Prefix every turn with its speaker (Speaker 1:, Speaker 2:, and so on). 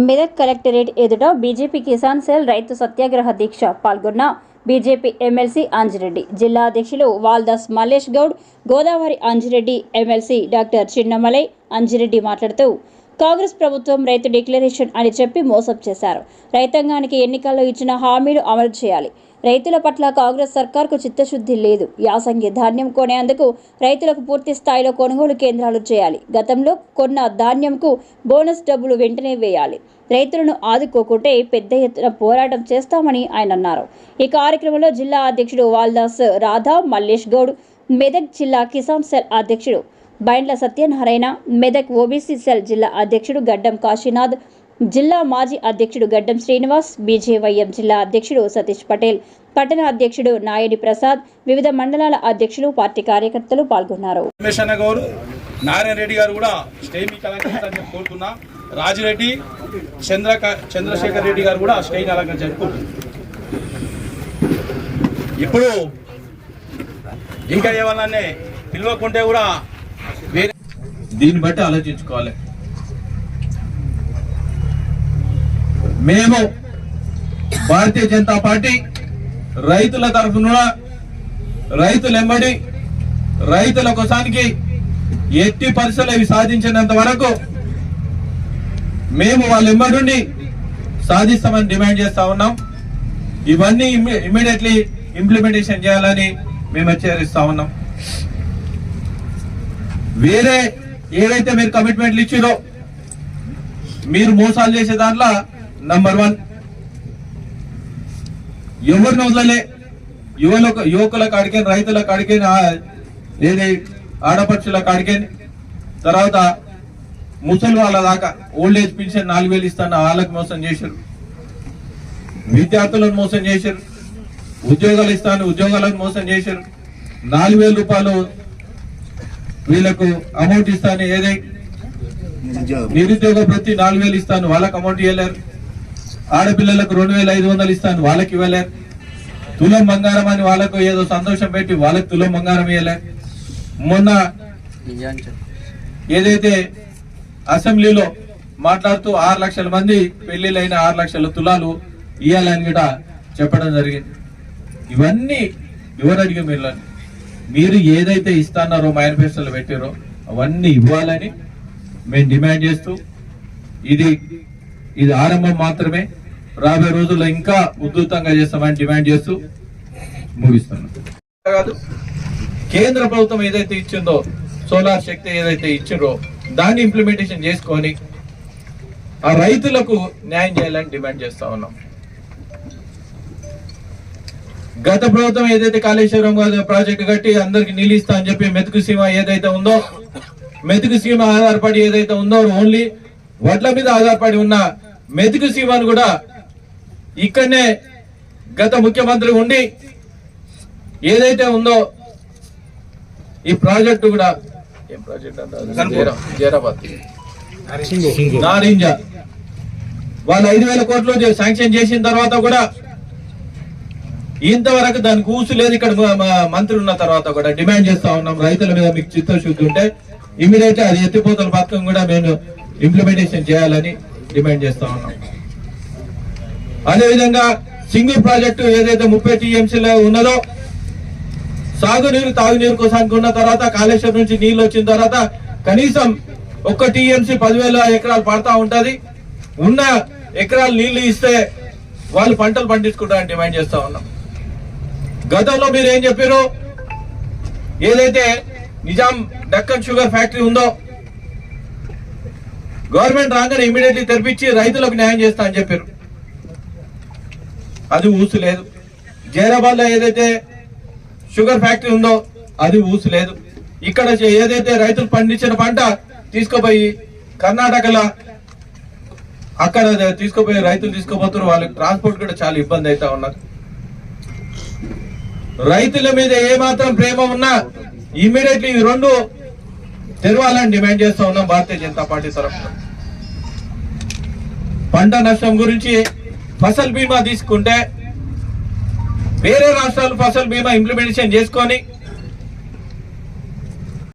Speaker 1: Medak collectorate ఎదుట BJP Kisan cell రైతు సత్యాగ్రహ దీక్ష పాల్గొన్న బీజేపీ ఎమ్మెల్సీ అంజిరెడ్డి జిల్లా అధ్యక్షులు వాల్దాస్ మల్లేష్ గౌడ్ గోదావరి అంజిరెడ్డి ఎమ్మెల్సీ డాక్టర్ చిన్నమలై అంజిరెడ్డి మాట్లాడుతూ కాంగ్రెస్ ప్రభుత్వం రైతు డిక్లరేషన్ అని చెప్పి మోసం చేశారు. రైతాంగానికి ఎన్నికల్లో ఇచ్చిన హామీలు అమలు చేయాలి. రైతుల పట్ల కాంగ్రెస్ సర్కార్కు చిత్తశుద్ధి లేదు. యాసంగి ధాన్యం కొనేందుకు రైతులకు పూర్తి స్థాయిలో కొనుగోలు కేంద్రాలు చేయాలి. గతంలో కొన్న ధాన్యంకు బోనస్ డబ్బులు వెంటనే వేయాలి. రైతులను ఆదుకోకుంటే పెద్ద ఎత్తున పోరాటం చేస్తామని ఆయన అన్నారు. ఈ కార్యక్రమంలో జిల్లా అధ్యక్షుడు వాల్దాస్ రాధా మల్లేష్ గౌడ్ మెదక్ జిల్లా కిసాన్ సెల్ అధ్యక్షుడు బైండ్ల సత్యనారాయణ మెదక్ ఓబీసీ సెల్ జిల్లా అధ్యక్షుడు గడ్డం కాశీనాథ్ జిల్లా మాజీ అధ్యక్షుడు గడ్డం శ్రీనివాస్ బీజేవైఎం జిల్లా అధ్యక్షుడు సతీష్ పటేల్ పట్టణ అధ్యక్షుడు నాయడి ప్రసాద్ వివిధ మండలాల అధ్యక్షులు పార్టీ కార్యకర్తలు పాల్గొన్నారు.
Speaker 2: నారాయణ రెడ్డి గారు కూడా స్టే మీకు అలంకరించాలని చెప్పి కోరుతున్నా. రాజిరెడ్డి చంద్ర చంద్రశేఖర్ రెడ్డి గారు కూడా స్టేజ్ అలంకరించాలని కోరుతున్నా ఇప్పుడు ఇంకా ఏమన్నా పిలవకుంటే కూడా వేరే దీన్ని బట్టి ఆలోచించుకోవాలి. మేము భారతీయ జనతా పార్టీ రైతుల తరఫున రైతులు ఎమ్మడి రైతుల కోసానికి ఎట్టి పరిస్థితులు ఇవి సాధించినంత వరకు మేము వాళ్ళ ఎమ్మడుండి సాధిస్తామని డిమాండ్ చేస్తా ఉన్నాం. ఇవన్నీ ఇమ్మీడియట్లీ ఇంప్లిమెంటేషన్ చేయాలని మేము హెచ్చరిస్తా ఉన్నాం. వేరే ఏదైతే మీరు కమిట్మెంట్లు ఇచ్చిరో మీరు మోసాలు చేసే దాంట్లో నంబర్ వన్ ఎవరిని వదలలే యువలకు యువకుల కాడికే రైతుల కాడికే ఏది ఆడపక్షుల కాడికే తర్వాత ముసలి వాళ్ళ దాకా ఓల్డ్ ఏజ్ పెన్షన్ నాలుగు వేలు ఇస్తాను వాళ్ళకి మోసం చేశారు. విద్యార్థులను మోసం చేశారు. ఉద్యోగాలు ఇస్తాను ఉద్యోగాలను మోసం చేశారు. నాలుగు రూపాయలు వీళ్ళకు అమౌంట్ ఇస్తాను ఏదై నిరుద్యోగ వృత్తి నాలుగు వేలు ఇస్తాను వాళ్ళకి అమౌంట్ ఇవ్వలేరు ఆడపిల్లలకు రెండు వేల ఐదు వందలు ఇస్తాను వాళ్ళకి ఇవ్వలేరు. తులం బంగారం అని వాళ్ళకు ఏదో సంతోషం పెట్టి వాళ్ళకి తులం బంగారం ఇవ్వలేరు మొన్న ఏదైతే అసెంబ్లీలో మాట్లాడుతూ ఆరు లక్షల మంది పెళ్ళిళ్ళైన ఆరు లక్షల తులాలు ఇవ్వాలని కూడా చెప్పడం జరిగింది. ఇవన్నీ ఎవరు అడిగి మీరు? మీరు ఏదైతే ఇస్తాన్నారో మేనిఫెస్టోలో పెట్టారో అవన్నీ ఇవ్వాలని మేము డిమాండ్ చేస్తూ ఇది ఇది ఆరంభం మాత్రమే. రాబోయే రోజుల్లో ఇంకా ఉధృతంగా చేస్తామని డిమాండ్ చేస్తూ ముగిస్తున్నాం. కాదు కేంద్ర ప్రభుత్వం ఏదైతే ఇచ్చిందో సోలార్ శక్తి ఏదైతే ఇచ్చిందో దాన్ని ఇంప్లిమెంటేషన్ చేసుకొని ఆ రైతులకు న్యాయం చేయాలని డిమాండ్ చేస్తా ఉన్నాం. గత ప్రభుత్వం ఏదైతే కాళేశ్వరం ప్రాజెక్టు కట్టి అందరికి నీళ్ళు ఇస్తా అని చెప్పి మెతుకు సీమ ఏదైతే ఉందో మెతుకు సీమ ఆధారపడి ఏదైతే ఉందో ఓన్లీ వడ్ల మీద ఆధారపడి ఉన్న మెతుకు సీమను కూడా ఇక్కడనే గత ముఖ్యమంత్రి ఉండి ఏదైతే ఉందో ఈ ప్రాజెక్టు కూడా ఏం ప్రాజెక్ట్ అంటారు? జైరాబాద్. నారింజ. వాళ్ళు ఐదు వేల కోట్లు శాంక్షన్ చేసిన తర్వాత కూడా ఇంతవరకు దాని కూసు లేదు. ఇక్కడ మంత్రి ఉన్న తర్వాత కూడా డిమాండ్ చేస్తా ఉన్నాం. రైతుల మీద మీకు చిత్తశుద్ధి ఉంటే ఇమీడియట్ అది ఎత్తిపోతల పథకం కూడా మేము ఇంప్లిమెంటేషన్ చేయాలని డిమాండ్ చేస్తా ఉన్నాం. అదేవిధంగా సింగిల్ ప్రాజెక్టు ఏదైతే ముప్పై టీఎంసీలో ఉన్నదో సాగునీరు తాగునీరు కోసానికి ఉన్న తర్వాత కాళేశ్వరం నుంచి నీళ్ళు వచ్చిన తర్వాత కనీసం ఒక్క టీఎంసీ పదివేల ఎకరాలు పడతా ఉంటది. ఉన్న ఎకరాలు నీళ్ళు ఇస్తే వాళ్ళు పంటలు పండించుకుంటారని డిమాండ్ చేస్తా ఉన్నాం. గతంలో మీరు ఏం చెప్పారు? ఏదైతే నిజాం డక్కన్ షుగర్ ఫ్యాక్టరీ ఉందో గవర్నమెంట్ రాగానే ఇమీడియట్లీ తెరిపించి రైతులకు న్యాయం చేస్తా అని చెప్పారు. అది ఊసు లేదు. జైరాబాద్లో ఏదైతే షుగర్ ఫ్యాక్టరీ ఉందో అది ఊసు లేదు. ఇక్కడ ఏదైతే రైతులు పండించిన పంట తీసుకుపోయి కర్ణాటకలో అక్కడ తీసుకుపోయి రైతులు తీసుకుపోతున్నారు వాళ్ళకి ట్రాన్స్పోర్ట్ కూడా చాలా ఇబ్బంది అవుతా ఉన్నారు రైతుల మీద ఏమాత్రం ప్రేమ ఉన్నా ఇమీడియట్లీ ఇవి రెండు తెరవాలని డిమాండ్ చేస్తా ఉన్నాం భారతీయ జనతా పార్టీ తరఫున. పంట నష్టం గురించి ఫసల్ బీమా తీసుకుంటే వేరే రాష్ట్రాలు ఫసల్ బీమా ఇంప్లిమెంటేషన్ చేసుకొని